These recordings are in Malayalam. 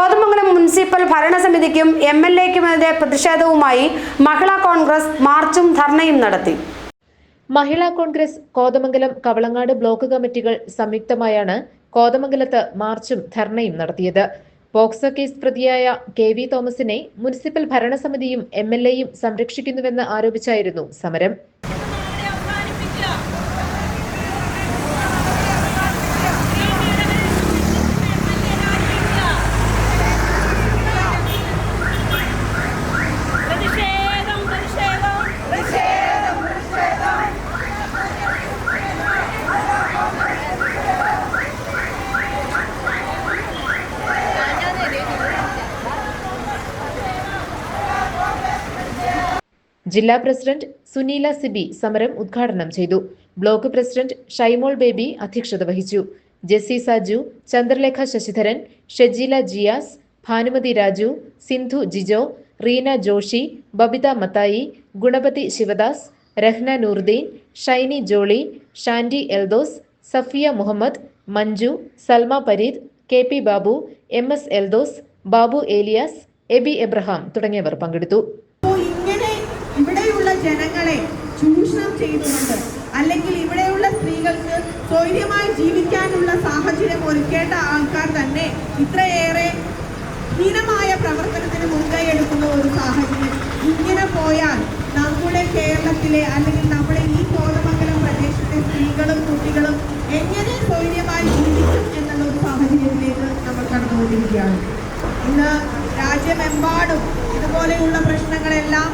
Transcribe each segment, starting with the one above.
കോതമംഗലം മുനിസിപ്പൽ ഭരണസമിതിക്കും എം എൽ എക്കുമെതിരെ പ്രതിഷേധവുമായി മഹിളാ കോൺഗ്രസ് മാർച്ചും ധർണയും നടത്തി. മഹിളാ കോൺഗ്രസ് കോതമംഗലം കവളങ്ങാട് ബ്ലോക്ക് കമ്മിറ്റികൾ സംയുക്തമായാണ് കോതമംഗലത്ത് മാർച്ചും ധർണയും നടത്തിയത്. പോക്സോ കേസ് പ്രതിയായ കെ വി തോമസിനെ മുനിസിപ്പൽ ഭരണസമിതിയും എം എൽ എയും സംരക്ഷിക്കുന്നുവെന്ന് ആരോപിച്ചായിരുന്നു സമരം. ജില്ലാ പ്രസിഡന്റ് സുനീല സിബി സമരം ഉദ്ഘാടനം ചെയ്തു. ബ്ലോക്ക് പ്രസിഡന്റ് ഷൈമോൾ ബേബി അധ്യക്ഷത വഹിച്ചു. Jessy Saju Chandralekha Sasidharan Shejeela Jiyas Bhanumathi Raju Sindhu Jijo Reena Joshi Babitha Mathai Ganapathi Sivadas Rahna Noordeen Shiny Jolly Shandy Eldhose Safiya Muhammad Manju Salma Pareed K P Babu M S Eldhose Babu Elias Abey Abraham തുടങ്ങിയവർ പങ്കെടുത്തു. ജനങ്ങളെ ചൂഷണം ചെയ്തുകൊണ്ട് അല്ലെങ്കിൽ ഇവിടെയുള്ള സ്ത്രീകൾക്ക് സ്വൈര്യമായി ജീവിക്കാനുള്ള സാഹചര്യം ഒരുക്കേണ്ട ആൾക്കാർ തന്നെ ഇത്രയേറെ ഹീനമായ പ്രവർത്തനത്തിന് മുൻകൈ എടുക്കുന്ന ഒരു സാഹചര്യം. ഇങ്ങനെ പോയാൽ നമ്മുടെ കേരളത്തിലെ അല്ലെങ്കിൽ നമ്മുടെ ഈ കോതമംഗലം പ്രദേശത്തെ സ്ത്രീകളും കുട്ടികളും എങ്ങനെ സ്വൈര്യമായി ജീവിക്കും എന്നുള്ള ഒരു സാഹചര്യത്തിലേക്ക് നമ്മൾ കടന്നുകൊണ്ടിരിക്കുകയാണ്. ഇന്ന് രാജ്യമെമ്പാടും ഇതുപോലെയുള്ള പ്രശ്നങ്ങളെല്ലാം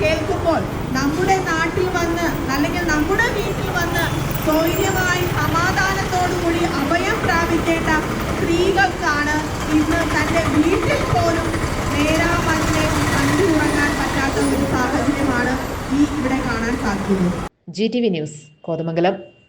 കേൾക്കുമ്പോൾ നമ്മുടെ നാട്ടിൽ വന്ന് അല്ലെങ്കിൽ നമ്മുടെ വീട്ടിൽ വന്ന് സ്വൈര്യമായി സമാധാനത്തോടുകൂടി അഭയം പ്രാപിക്കേണ്ട സ്ത്രീകൾക്കാണ് ഇന്ന് തന്റെ വീട്ടിൽ പോലും നേരാമണ്ണിനെ കണ്ടു ഉറങ്ങാൻ പറ്റാത്ത ഒരു സാഹചര്യമാണ് ഈ ഇവിടെ കാണാൻ സാധിക്കുന്നത്. G T V news Kothamangalam.